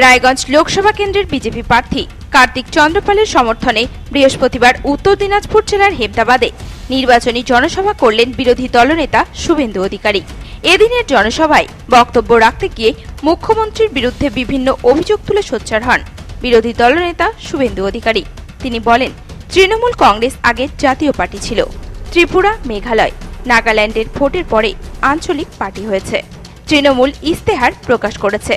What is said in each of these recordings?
রায়গঞ্জ লোকসভা কেন্দ্রের বিজেপি প্রার্থী কার্তিক চন্দ্রপালের সমর্থনে বৃহস্পতিবার উত্তর দিনাজপুর জেলার হেমদাবাদে নির্বাচনী জনসভা করলেন বিরোধী দলনেতা শুভেন্দু অধিকারী। এদিনের জনসভায় বক্তব্য রাখতে গিয়ে মুখ্যমন্ত্রীর বিরুদ্ধে বিভিন্ন অভিযোগ তুলে সোচ্চার হন বিরোধী দলনেতা শুভেন্দু অধিকারী। তিনি বলেন, তৃণমূল কংগ্রেস আগে জাতীয় পার্টি ছিল, ত্রিপুরা মেঘালয়, নাগাল্যান্ডের ভোটের পরে আঞ্চলিক পার্টি হয়েছে। তৃণমূল ইস্তেহার প্রকাশ করেছে।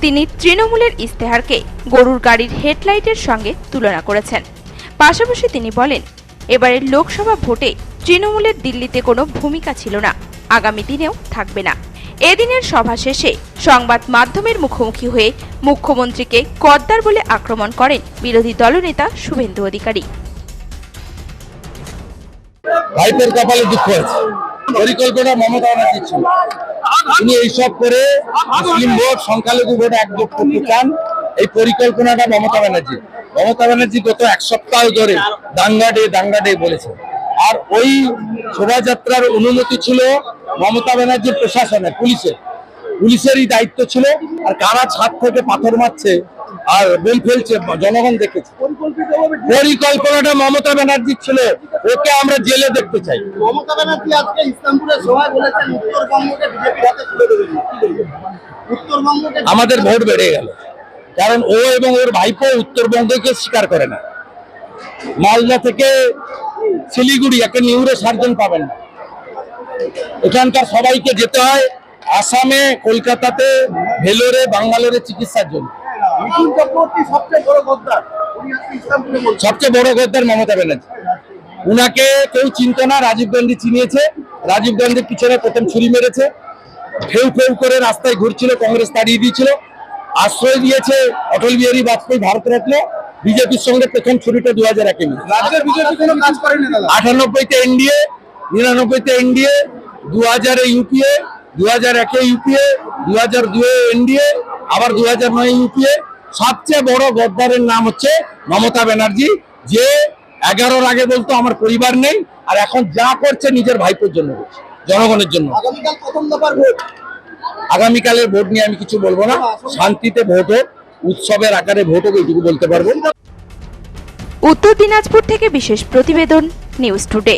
তিনি তৃণমূলের ইস্তেহারকে গরুর গাড়ির হেডলাইটের সঙ্গে তুলনা করেছেন। পাশাপাশি তিনি বলেন, এবারের লোকসভা ভোটে তৃণমূলের দিল্লিতে কোনো ভূমিকা ছিল না, আগামী দিনেও থাকবে না। এদিনের সভা শেষে সংবাদ মাধ্যমের মুখোমুখি হয়ে মুখ্যমন্ত্রীকে গদ্দার বলে আক্রমণ করেন বিরোধী দলনেতা শুভেন্দু অধিকারী। ভাইপের কপালে দুঃখ আছে। পরিকল্পনা মমতা ব্যানার্জি ছিল। তিনি এইসব করে মুসলিম ভোট, সংখ্যালঘু ভোট একজোট করতে চান। এই পরিকল্পনাটা মমতা ব্যানার্জি। মমতা ব্যানার্জি গত এক সপ্তাহ ধরে দাঙ্গা ডে দাঙ্গা ডে বলেছে। আর ওই শোভাযাত্রার অনুমতি ছিল মমতা ব্যানার্জির প্রশাসনের পুলিশের। পুলিশেরই দায়িত্ব ছিল। আর কারা ছাদ থেকে পাথর মারছে আর বোম ফেলছে, জনগণ দেখেছে। পরিকল্পনাটা মমতা ব্যানার্জির ছিল ওকে আমরা জেলে দেখতে চাই। মমতা ব্যানার্জি আজকে ইসলামপুরে সভায় বলেছেন উত্তরবঙ্গকে বিজেপির হাতে তুলে দেবেন। উত্তরবঙ্গকে আমাদের ভোট বেড়ে গেল। কারণ ও এবং ওর ভাইপো উত্তরবঙ্গকে স্বীকার করে না। মালদা থেকে শিলিগুড়ি একটা নিউরো সার্জন পাবেন না। এখানকার সবাইকে যেতে হয় আসামে কলকাতাতে ভেলোরে বাঙ্গালোরে চিকিৎসার জন্য। সবচেয়ে বড় সবচেয়ে বড় গদ্দার মমতা ব্যানার্জি। উনাকে কেউ চিনত না রাজীব গান্ধী চিনিয়েছে। রাজীব গান্ধীর পিছনে প্রথম ছুরি মেরেছে। ফেউ ফেউ করে রাস্তায় ঘুরছিল কংগ্রেস তাড়িয়ে দিয়েছিল। আশ্রয় দিয়েছে অটল বিহারী বাজপেয়ী ভারতরত্ন। বিজেপির সঙ্গে প্রথম ছুরিটা দু হাজার একে আটানব্বইতে এনডিএ নিরানব্বইতে এনডিএ দু হাজারে ইউপিএ দু হাজার একে ইউপিএ দু হাজার দুয়ে এনডিএ আবার দু হাজার নয় ইউপিএ। সবচেয়ে বড় গদ্দারের নাম হচ্ছে মমতা ব্যানার্জি যে এগারোর আগে বলতো আমার পরিবার নেই আর এখন যা করছে নিজের ভাইপোর জন্য জনগণের জন্য আগামীকালের ভোট নিয়ে আমি কিছু বলব না শান্তিতে ভোট হোক উৎসবের আকারে ভোট হোক এইটুকু বলতে পারব। উত্তর দিনাজপুর থেকে বিশেষ প্রতিবেদন নিউজ টুডে।